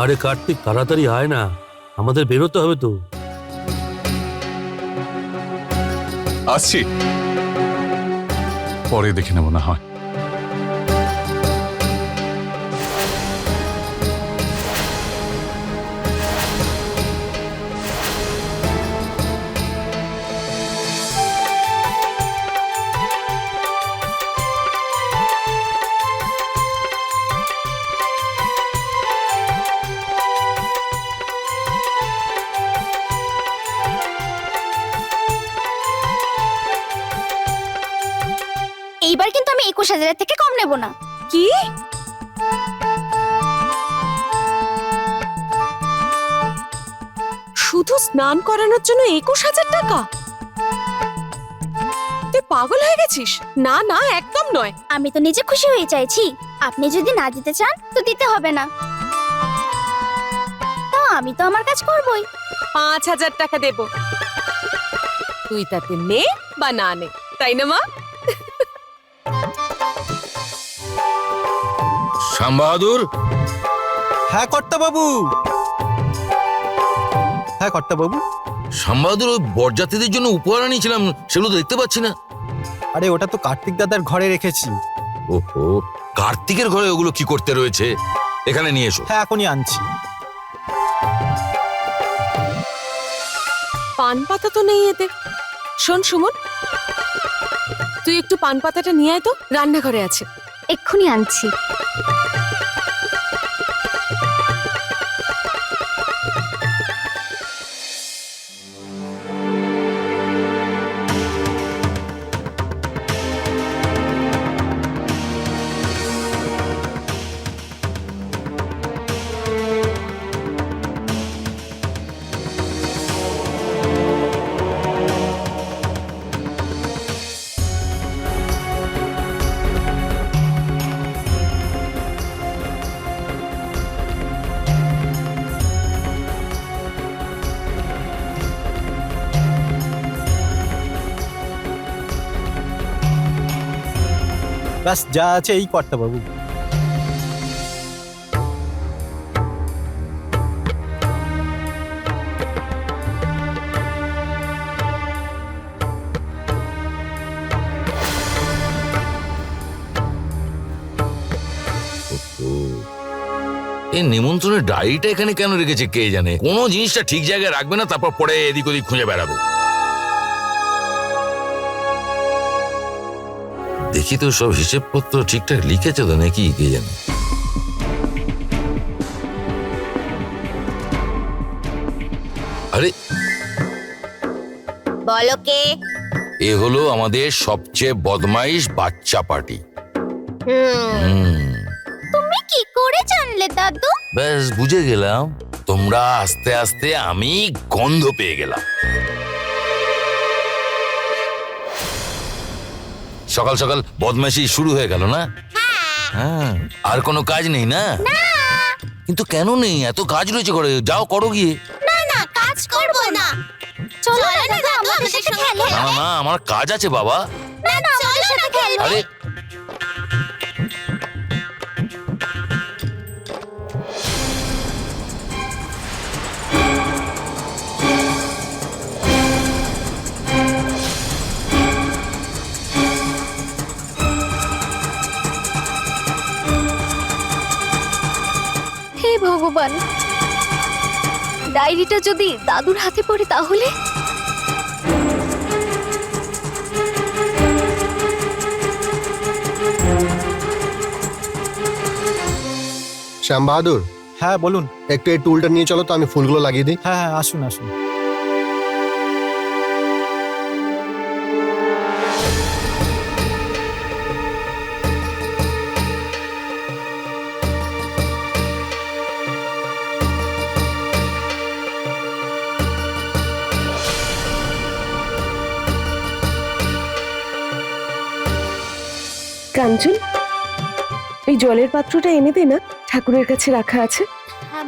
আরে কার্তিক, তাড়াতাড়ি আয় না। আমাদের বেরোতে হবে তো। আসছি। পরে দেখে নেব না হয়। একুশ হাজারের থেকে কম নেব না। কি? শুধু স্নান করানোর জন্য একুশ হাজার টাকা? তুই পাগল হয়ে গেছিস? না না একদম নয়। আমি তো নিজে খুশি হয়ে চাইছি। আপনি যদি না দিতে চান তো দিতে হবে না। তা আমি তো আমার কাজ করবই। পাঁচ হাজার টাকা দেব। তুই তাতে নে বা না নে তাই না মা? শ্যাম বাহাদুর? হ্যাঁ কর্তা বাবু হ্যাঁ কর্তা বাবু শ্যাম বাহাদুর ওই বরযাত্রীদের জন্য উপহার আনিয়েছিলাম সেগুলো দেখতে পাচ্ছি না। আরে ওটা তো কার্তিক দাদার ঘরে রেখেছি। ওহো কার্তিকের ঘরে ওগুলো কি করতে রয়েছে? এখানে নিয়ে এসো। হ্যাঁ এখনই আনছি। পান পাতা তো নেই এতে শোন সুমন তুই একটু পান পাতাটা নিয়ে আয় তো রান্নাঘরে আছে। এক্ষুনি আনছি। ব্যাস যা আছে এই কর্তা বাবু। এই নিমন্ত্রণের ডায়েরিটা এখানে কেন রেখেছে কে জানে? কোনো জিনিসটা ঠিক জায়গায় রাখবে না, তারপর পরে এদিক ওদিক খুঁজে বেড়াবে। দেখি তো সব হিসেবপত্র ঠিকঠাক লিখেছে তো নাকি কে জানে? আরে বলো কে? এ হলো আমাদের সবচেয়ে বদমাইশ বাচ্চা পার্টি। তুমি কি করে জানলে দাদু? ব্যাস বুঝে গেলাম। তোমরা আস্তে আস্তে আমি গন্ধ পেয়ে গেলাম। সকাল সকাল বদমাইশি শুরু হয়ে গেল না? হ্যাঁ আর কোনো কাজ নেই না? কিন্তু কেন নেই? এত কাজ রয়েছে করে যাও করো গিয়ে। না না কাজ করব না। চলো না দাদু আমাদের সাথে খেলো না না, না আমার কাজ আছে বাবা। না না আমাদের সাথে খেলবে। আরে ভগবান। ডায়েরিটা যদি দাদুর হাতে পড়ে তাহলে? শ্যাম বাহাদুর হ্যাঁ বলুন। একটু এই টুলটা নিয়ে চলো তো আমি ফুলগুলো লাগিয়ে দিই। হ্যাঁ হ্যাঁ আসুন আসুন। কাঞ্চন এই জলের পাত্রটা এনে দে না ঠাকুরের কাছে রাখা আছে। হ্যাঁ,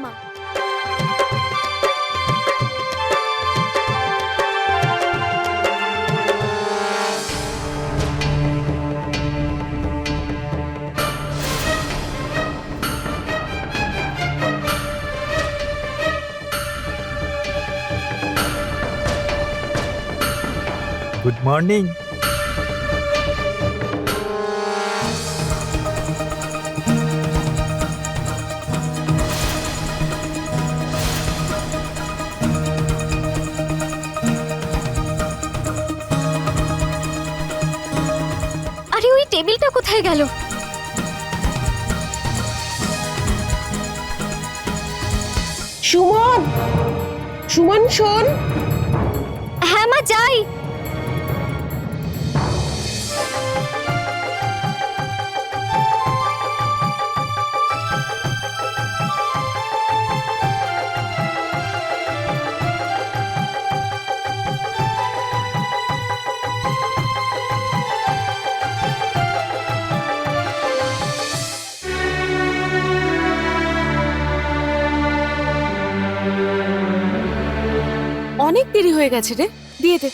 গুড মর্নিং কোথায় গেল? সুমন! সুমন শোন! হ্যাঁ মা যাই। দেরি হয়ে গেছে রে। দিয়ে দে।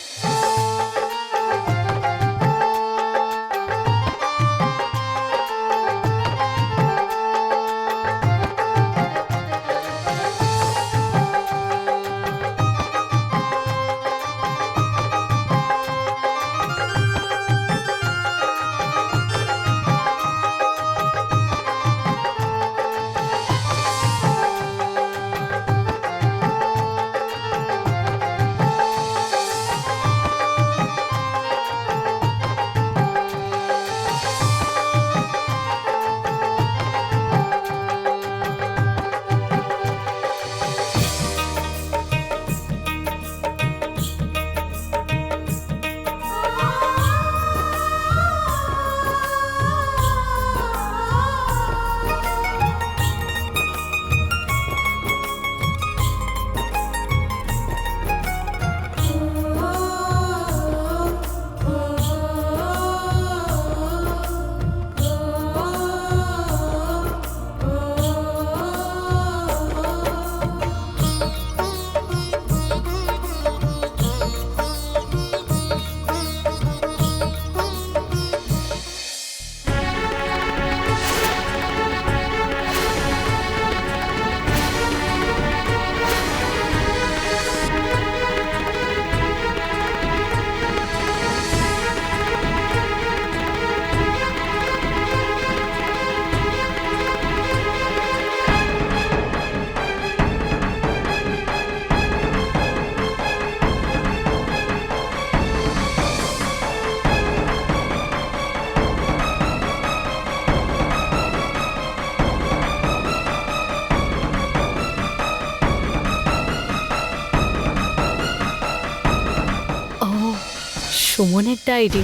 সুমনের ডায়েরি।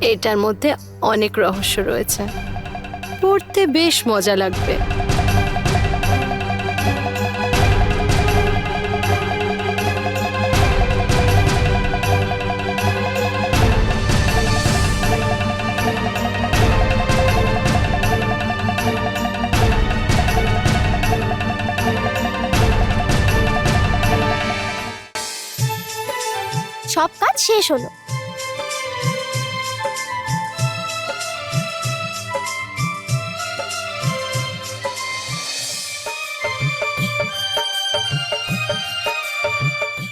এটার মধ্যে অনেক রহস্য রয়েছে। পড়তে বেশ মজা লাগবে। সব কাজ শেষ হলো।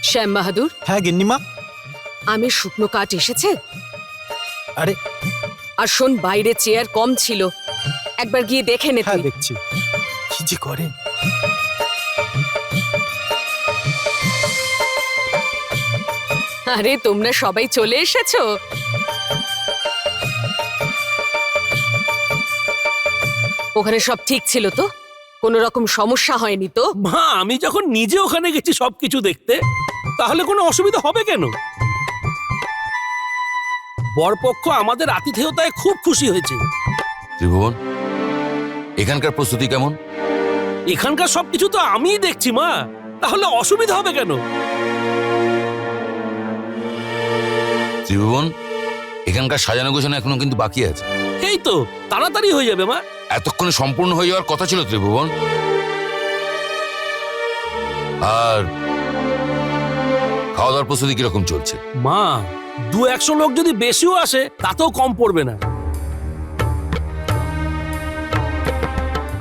শ্যাম বাহাদুর? হ্যাঁ গিন্নিমা। আমি শুকনো কাঠ এসেছে? আরে। আর শোন বাইরে চেয়ার কম ছিল। একবার গিয়ে দেখে নে হ্যাঁ তুই দেখছি। কি যে করে? আরে তোমরা সবাই চলে এসেছ? ওখানে সব ঠিক ছিল তো? কোনো রকম সমস্যা হয়নি তো? মা আমি যখন নিজে ওখানে গেছি সবকিছু দেখতে তাহলে কোনো অসুবিধা হবে কেন? বরপক্ষ আমাদের আতিথেয়তায় খুব খুশি হয়েছে। ত্রিভুবন এখানকার প্রস্তুতি কেমন? এখানকার সবকিছু তো আমিই দেখছি মা। তাহলে অসুবিধা হবে কেন? ত্রিভুবন এখানকার সাজানো গোছানো এখনও কিন্তু বাকি আছে। এই তো তাড়াতাড়ি হয়ে যাবে মা। এতক্ষণে সম্পূর্ণ হয়ে যাওয়ার কথা ছিল ত্রিভুবন। আর খাওয়া দাওয়ার প্রস্তুতি কীরকম চলছে? মা দু একশো লোক যদি বেশিও আসে তাতেও কম পড়বে না।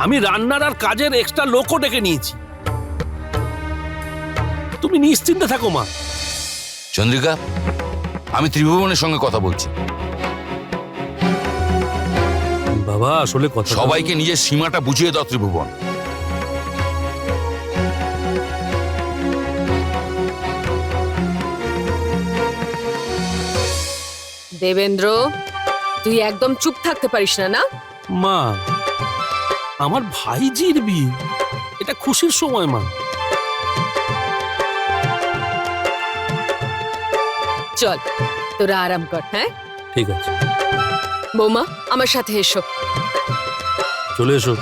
আমি রান্নার আর কাজের এক্সট্রা লোকও ডেকে নিয়েছি। তুমি নিশ্চিন্তে থাকো মা। চন্দ্রিকা আমি ত্রিভুবনের সঙ্গে কথা বলছি। বাবা আসলে কথা সবাইকে নিজের সীমাটা বুঝিয়ে দাও ত্রিভুবন। দেবেন্দ্র তুই একদম চুপ থাকতে পারিস না না? মা আমার ভাইজির বিয়ে। এটা খুশির সময় মা। চল তোরা আরাম কর হ্যাঁ? ঠিক আছে। বৌমা আমার সাথে এসো। চলে এসো।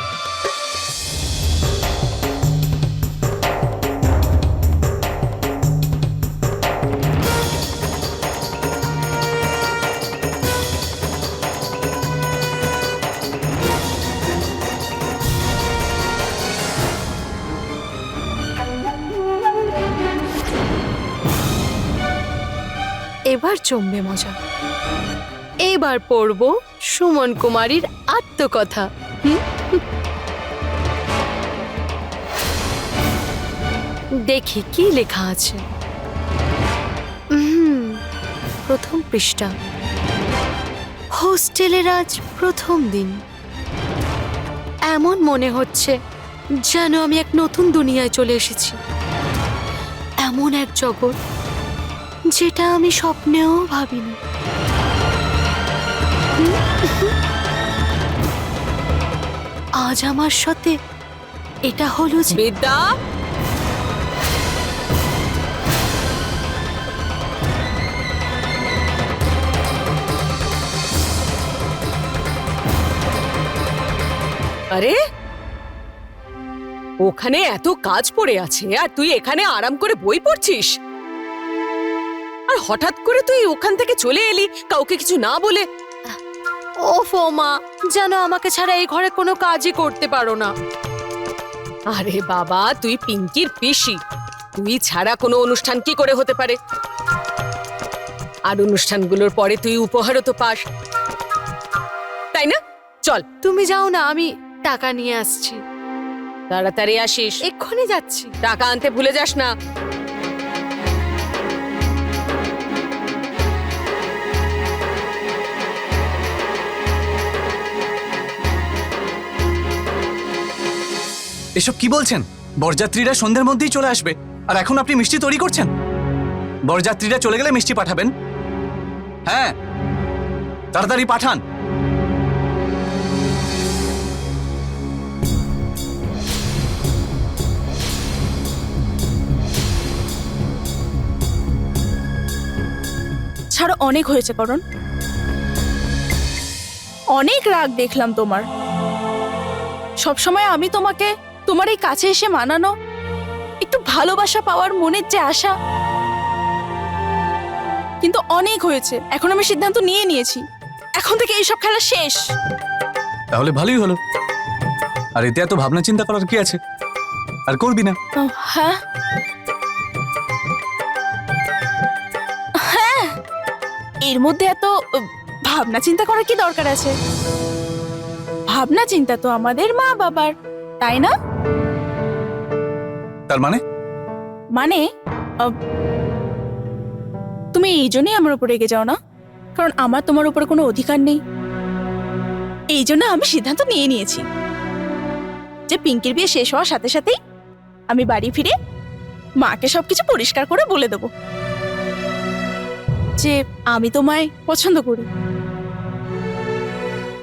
জমবে মজা। এবার পড়ব সুমন কুমারীর আত্মকথা? দেখি কি লেখা আছে। প্রথম পৃষ্ঠা। হোস্টেলের আজ প্রথম দিন। এমন মনে হচ্ছে যেন আমি এক নতুন দুনিয়ায় চলে এসেছি। এমন এক জগৎ যেটা আমি স্বপ্নেও ভাবিনি। আজ আমার সাথে এটা হলো বিদ্যা? আরে, ওখানে এত কাজ পড়ে আছে, আর তুই এখানে আরাম করে বই পড়ছিস? হঠাৎ করে তুই ওখান থেকে চলে এলি? কাউকে কিছু না বলে? ও ফোমা যেন আমাকে ছাড়া এই ঘরে কোনো কাজই করতে পারো না। আরে বাবা তুই পিঙ্কির পিসি। তুই ছাড়া কোনো অনুষ্ঠান কি করে হতে পারে? আর অনুষ্ঠানগুলোর পরে তুই উপহারও তো পাস। তাই না? চল। তুমি যাও না আমি টাকা নিয়ে আসছি। তাড়াতাড়ি আসিস। এক্ষুনি যাচ্ছি। টাকা আনতে ভুলে যাস না। এসব কি বলছেন? বরযাত্রীরা সন্ধ্যের মধ্যেই চলে আসবে। আর এখন আপনি মিষ্টি তৈরি করছেন? বরযাত্রীরা চলে গেলে মিষ্টি পাঠাবেন? হ্যাঁ। তাড়াতাড়ি পাঠান। ছাড়ো, অনেক হয়েছে করণ। অনেক রাগ দেখলাম তোমার। সবসময় আমি তোমাকে তোমার এই কাছে এসে মানানো? একটু ভালোবাসা পাওয়ার মনের যে আশা। কিন্তু অনেক হয়েছে এখন আমি সিদ্ধান্ত নিয়ে নিয়েছি। এখন থেকে এইসব খেলা শেষ। তাহলে ভালোই হলো। আর এতে এত ভাবনা চিন্তা করার কি আছে? আর করবি না? হ্যাঁ। হ্যাঁ। এর মধ্যে এত ভাবনা চিন্তা করার কি দরকার আছে? ভাবনা চিন্তা তো আমাদের মা বাবার তাই না? তার মানে? মানে তুমি এই জন্যই আমার উপর রেগে যাও না? কারণ আমার তোমার উপরে কোনো অধিকার নেই। এই জন্য আমি সিদ্ধান্ত নিয়ে নিয়েছি যে পিঙ্কির বিয়ে শেষ হওয়ার সাথে সাথেই আমি বাড়ি ফিরে মাকে সবকিছু পরিষ্কার করে বলে দেব। যে আমি তোমায় পছন্দ করি।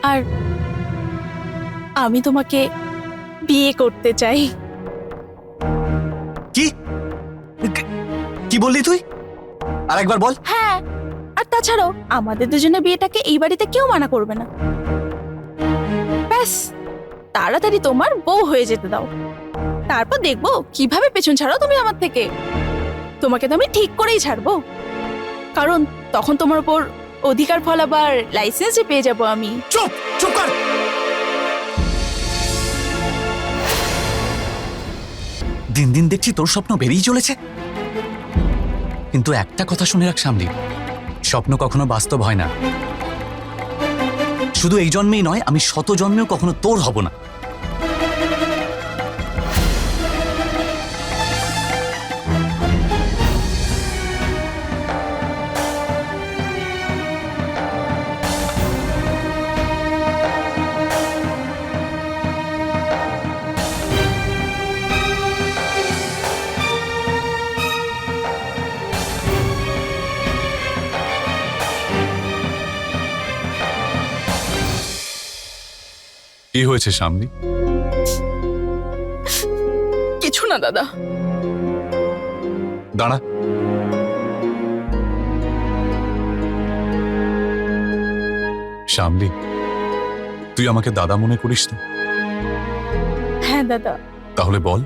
আর আমি তোমাকে বিয়ে করতে চাই। কি? কি- বললি তুই? আর একবার বল। হ্যাঁ আর তাছাড়াও আমাদের দুজনের বিয়েটাকে এই বাড়িতে কেউ মানা করবে না। ব্যাস তাড়াতাড়ি তোমার বউ হয়ে যেতে দাও। তারপর দেখব কীভাবে পেছন ছাড়ো তুমি আমার থেকে। তোমাকে তো আমি ঠিক করেই ছাড়বো। কারণ তখন তোমার উপর অধিকার ফলাবার লাইসেন্সই পেয়ে যাব আমি। চুপ! দিন দিন দেখছি তোর স্বপ্ন বেরিয়ে চলেছে। কিন্তু একটা কথা শুনে রাখ সামনে স্বপ্ন কখনো বাস্তব হয় না। শুধু এই জন্মেই নয়, আমি শত জন্মেও কখনো তোর হব না। কি হয়েছে সামলি কিছু না দাদা। দাঁড়া। সামলি তুই আমাকে দাদা মনে করিস তো হ্যাঁ দাদা। তাহলে বল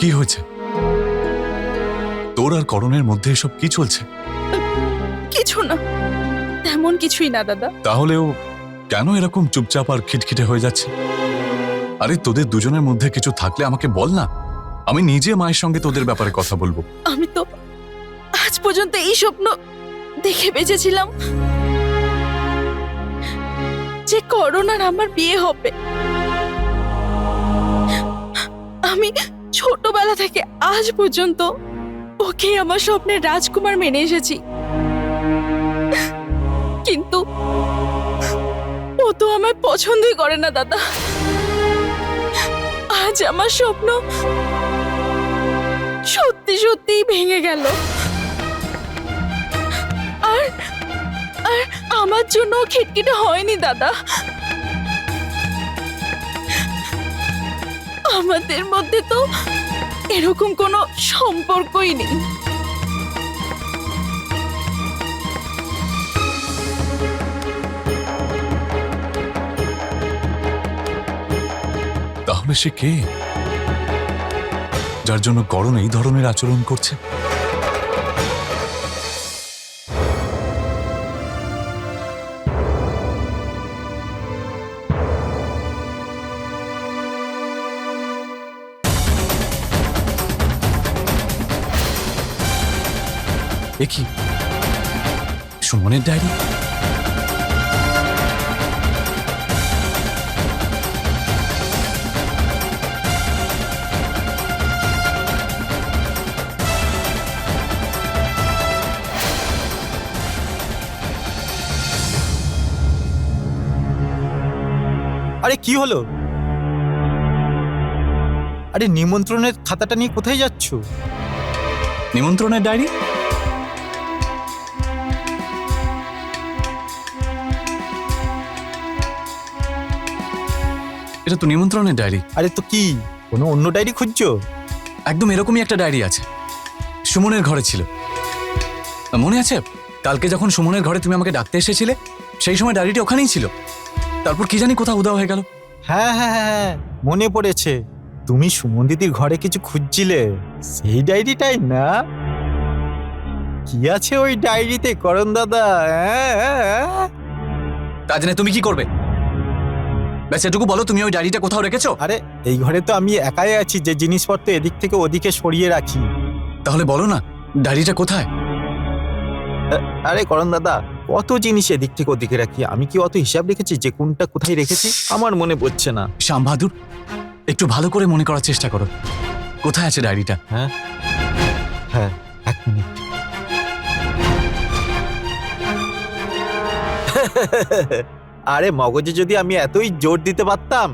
কি হয়েছে? তোর আর করণের মধ্যে এসব কি চলছে? কিছু না তেমন কিছুই না দাদা। তাহলেও কেন এরকম চুপচাপ আর খিটখিটে হয়ে যাচ্ছে? আরে, তোদের দুজনের মধ্যে কিছু থাকলে আমাকে বল না। আমি নিজে মায়ের সঙ্গে তোদের ব্যাপারে কথা বলব। আমি তো আজ পর্যন্ত এই স্বপ্ন দেখে বেঁচেছিলাম। যে করোনার আমার বিয়ে হবে। আমি ছোটবেলা থেকে আজ পর্যন্ত ওকে আমার স্বপ্নের রাজকুমার মেনে এসেছি। কিন্তু তো আমায় পছন্দই করে না, দাদা। আজ আমার স্বপ্ন সত্যি সত্যিই ভেঙে গেল। আর আর আমার জন্য খিটখিটে হয়নি, দাদা। আমাদের মধ্যে তো এরকম কোনো সম্পর্কই নেই। তাহলে সে কে? যার জন্য করণ এই ধরনের আচরণ করছে? এ কি? সুমনের ডায়েরি? আরে কি হলো? আরে নিমন্ত্রণের খাতাটা নিয়ে কোথায় যাচ্ছ? নিমন্ত্রণের ডায়েরি? এটা তো নিমন্ত্রণের ডায়েরি। আরে তো কি? কোনো অন্য ডায়েরি খুঁজছো? একদম এরকমই একটা ডায়েরি আছে। সুমনের ঘরে ছিল। মনে আছে? কালকে যখন সুমনের ঘরে তুমি আমাকে ডাকতে এসেছিলে সেই সময় ডায়েরিটি ওখানেই ছিল। তারপর কি জানি কোথাও উদাও হয়ে গেল। হ্যাঁ হ্যাঁ হ্যাঁ হ্যাঁ মনে পড়েছে। তুমি সুমন দিদির ঘরে কিছু খুঁজছিলে। সেই ডায়েরিটাই না? কি আছে ওই ডায়েরিতে করণ দাদা? হ্যাঁ, হ্যাঁ, হ্যাঁ। তা জেনে তুমি কি করবে? ব্যাস এটুকু বলো তুমি ওই ডায়েরিটা কোথাও রেখেছো? আরে এই ঘরে তো আমি একাই আছি যে জিনিসপত্র এদিক থেকে ওদিকে সরিয়ে রাখি। তাহলে বলো না ডায়েরিটা কোথায়? আরে করণ দাদা কত জিনিস এদিক থেকে ওদিকে রাখি? আমি কি অত হিসাব রেখেছি যে কোনটা কোথায় রেখেছি? আমার মনে পড়ছে না। শ্যাম বাহাদুর একটু ভালো করে মনে করার চেষ্টা করো। কোথায় আছে ডায়েরিটা? হ্যাঁ। হ্যাঁ এক মিনিট। আরে মগজে যদি আমি এতই জোর দিতে পারতাম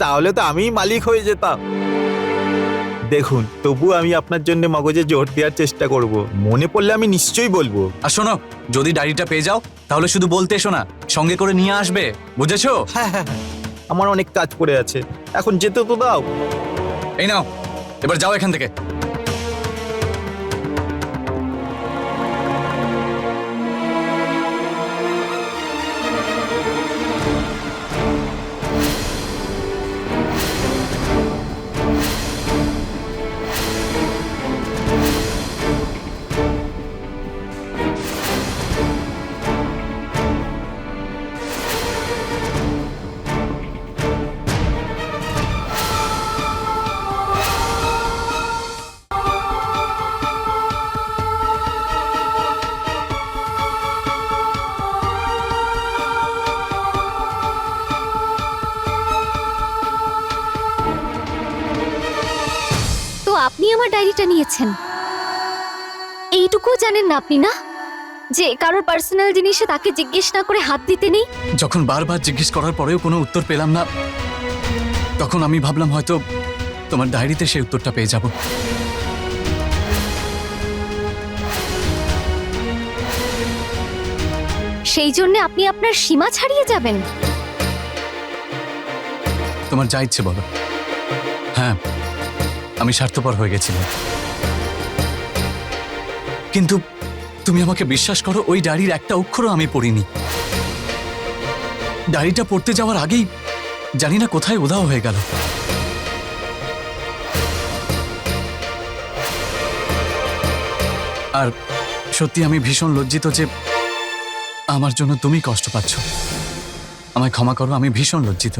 তাহলে তো আমিই মালিক হয়ে যেতাম। দেখুন তবু আমি আপনার জন্য মগজে জোর দেওয়ার চেষ্টা করব। মনে পড়লে আমি নিশ্চয়ই বলব। আর শোনো যদি ডায়েরিটা পেয়ে যাও তাহলে শুধু বলতে এসো না সঙ্গে করে নিয়ে আসবে বুঝেছ? হ্যাঁ হ্যাঁ হ্যাঁ। আমার অনেক কাজ পড়ে আছে। এখন যেতে তো দাও। এই নাও এবার যাও এখান থেকে। আপনি আমার ডায়েরিটা নিয়েছেন। এইটুকু জানেন না আপনি না? যে কারোর পার্সোনাল জিনিসে তাকে জিজ্ঞেস না করে হাত দিতে নেই? যখন বারবার জিজ্ঞেস করার পরেও কোনো উত্তর পেলাম না তখন আমি ভাবলাম হয়তো তোমার ডায়েরিতে সেই উত্তরটা পেয়ে যাব। সেই জন্য আপনি আপনার সীমা ছাড়িয়ে যাবেন। তোমার যা ইচ্ছে বলো। হ্যাঁ। আমি স্বার্থপর হয়ে গেছিলাম। কিন্তু তুমি আমাকে বিশ্বাস করো, ওই ডায়েরির একটা অক্ষরও আমি পড়িনি। ডায়েরিটা পড়তে যাওয়ার আগেই জানি না কোথায় উধাও হয়ে গেল। আর সত্যি আমি ভীষণ লজ্জিত যে আমার জন্য তুমি কষ্ট পাচ্ছ। আমায় ক্ষমা করো, আমি ভীষণ লজ্জিত।